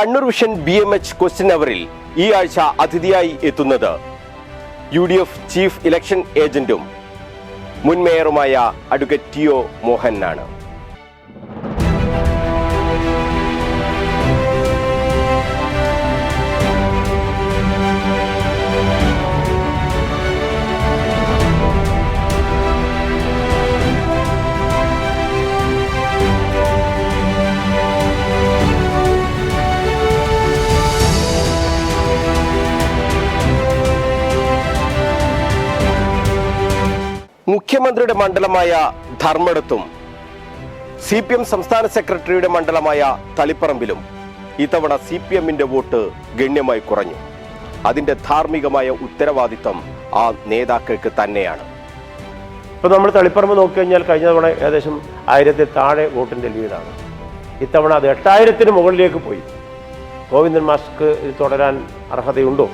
Kannur vision B M H question അവറിൽ ഈ ആഴ്ച അതിഥിയായി എത്തുന്നത് U D F chief election ഏജന്റും മുൻ മേയറുമായ അഡ്വക്കേറ്റ് ടി ഒ മോഹനാണ്. മുഖ്യമന്ത്രിയുടെ മണ്ഡലമായ ധർമ്മടത്തും സി പി എം സംസ്ഥാന സെക്രട്ടറിയുടെ മണ്ഡലമായ തളിപ്പറമ്പിലും ഇത്തവണ സി പി എമ്മിന്റെ വോട്ട് ഗണ്യമായി കുറഞ്ഞു. അതിന്റെ ധാർമ്മികമായ ഉത്തരവാദിത്തം ആ നേതാക്കൾക്ക് തന്നെയാണ്. ഇപ്പോൾ നമ്മൾ തളിപ്പറമ്പ് നോക്കിക്കഴിഞ്ഞാൽ കഴിഞ്ഞ തവണ ഏകദേശം ആയിരത്തിൽ താഴെ വോട്ടിന്റെ ലീഡാണ്. ഇത്തവണ അത് എട്ടായിരത്തിന് മുകളിലേക്ക് പോയി. ഗോവിന്ദൻ മാസ്ക് തുടരാൻ അർഹതയുണ്ടോ?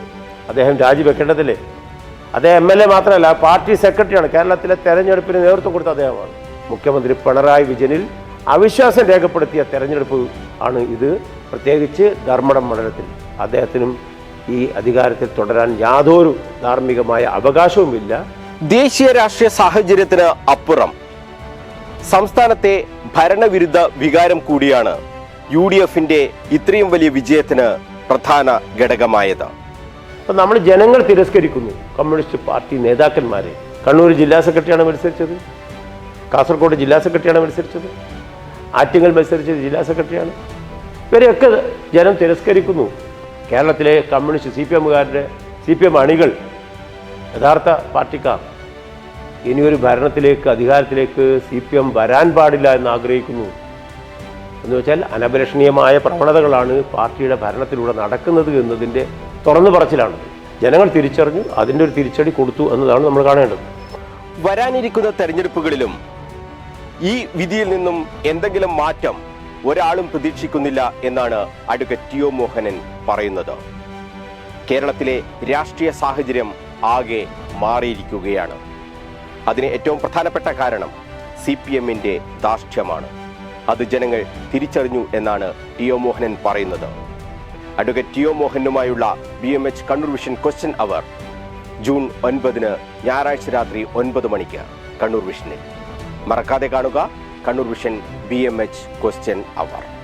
അദ്ദേഹം രാജിവെക്കേണ്ടതില്ലേ? അദ്ദേഹം എം എൽ എ മാത്രമല്ല പാർട്ടി സെക്രട്ടറിയാണ് കേരളത്തിലെ തെരഞ്ഞെടുപ്പിന് നേതൃത്വം കൊടുത്ത അദ്ദേഹമാണ്. മുഖ്യമന്ത്രി പിണറായി വിജയനിൽ അവിശ്വാസം രേഖപ്പെടുത്തിയ തെരഞ്ഞെടുപ്പ് ആണ് ഇത്. പ്രത്യേകിച്ച് ധർമ്മടം മണ്ഡലത്തിൽ അദ്ദേഹത്തിനും ഈ അധികാരത്തിൽ തുടരാൻ യാതൊരു ധാർമ്മികമായ അവകാശവുമില്ല. ദേശീയ രാഷ്ട്രീയ സാഹചര്യത്തിന് അപ്പുറം സംസ്ഥാനത്തെ ഭരണവിരുദ്ധ വികാരം കൂടിയാണ് യു ഡി എഫിന്റെ ഇത്രയും വലിയ വിജയത്തിന് പ്രധാന ഘടകമായത്. അപ്പം നമ്മൾ ജനങ്ങൾ തിരസ്കരിക്കുന്നു. കമ്മ്യൂണിസ്റ്റ് പാർട്ടി നേതാക്കന്മാരെ. കണ്ണൂർ ജില്ലാ സെക്രട്ടറിയാണ് മത്സരിച്ചത്. കാസർഗോഡ് ജില്ലാ സെക്രട്ടറിയാണ് മത്സരിച്ചത്. ആറ്റിങ്ങൽ മത്സരിച്ചത് ജില്ലാ സെക്രട്ടറിയാണ്. ഇവരെയൊക്കെ ജനം തിരസ്കരിക്കുന്നു. കേരളത്തിലെ കമ്മ്യൂണിസ്റ്റ് സി പി എമ്മുകാരുടെ സി പി എം അണികൾ യഥാർത്ഥ പാർട്ടിക്കാർ ഇനിയൊരു ഭരണത്തിലേക്ക് അധികാരത്തിലേക്ക് സി പി എം വരാൻ പാടില്ല എന്ന് ആഗ്രഹിക്കുന്നു. എന്ന് വെച്ചാൽ അനഭിലഷണീയമായ പ്രവണതകളാണ് പാർട്ടിയുടെ ഭരണത്തിലൂടെ നടക്കുന്നത് എന്നതിന്റെ തുറന്നു പറച്ചിലാണ്. ജനങ്ങൾ തിരിച്ചറിഞ്ഞു അതിന്റെ ഒരു തിരിച്ചടി കൊടുത്തു എന്നതാണ് നമ്മൾ കാണേണ്ടത്. വരാനിരിക്കുന്ന തെരഞ്ഞെടുപ്പുകളിലും ഈ വിധിയിൽ നിന്നും എന്തെങ്കിലും മാറ്റം ഒരാളും പ്രതീക്ഷിക്കുന്നില്ല എന്നാണ് അഡ്വക്കേറ്റ് ടി ഒ മോഹനൻ പറയുന്നത്. കേരളത്തിലെ രാഷ്ട്രീയ സാഹചര്യം ആകെ മാറിയിരിക്കുകയാണ്. അതിന് ഏറ്റവും പ്രധാനപ്പെട്ട കാരണം സി പി എമ്മിന്റെ ധാർഷ്ട്യമാണ്. അത് ജനങ്ങൾ തിരിച്ചറിഞ്ഞു എന്നാണ് ടി ഒ മോഹനൻ പറയുന്നത്. Advocate T O മോഹനുമായുള്ള B M H Kannur vision question hour June ഒൻപതിന് ഞായറാഴ്ച രാത്രി ഒൻപത് മണിക്ക് കണ്ണൂർ വിഷനിൽ. മറക്കാതെ കാണുക Kannur vision B M H question hour.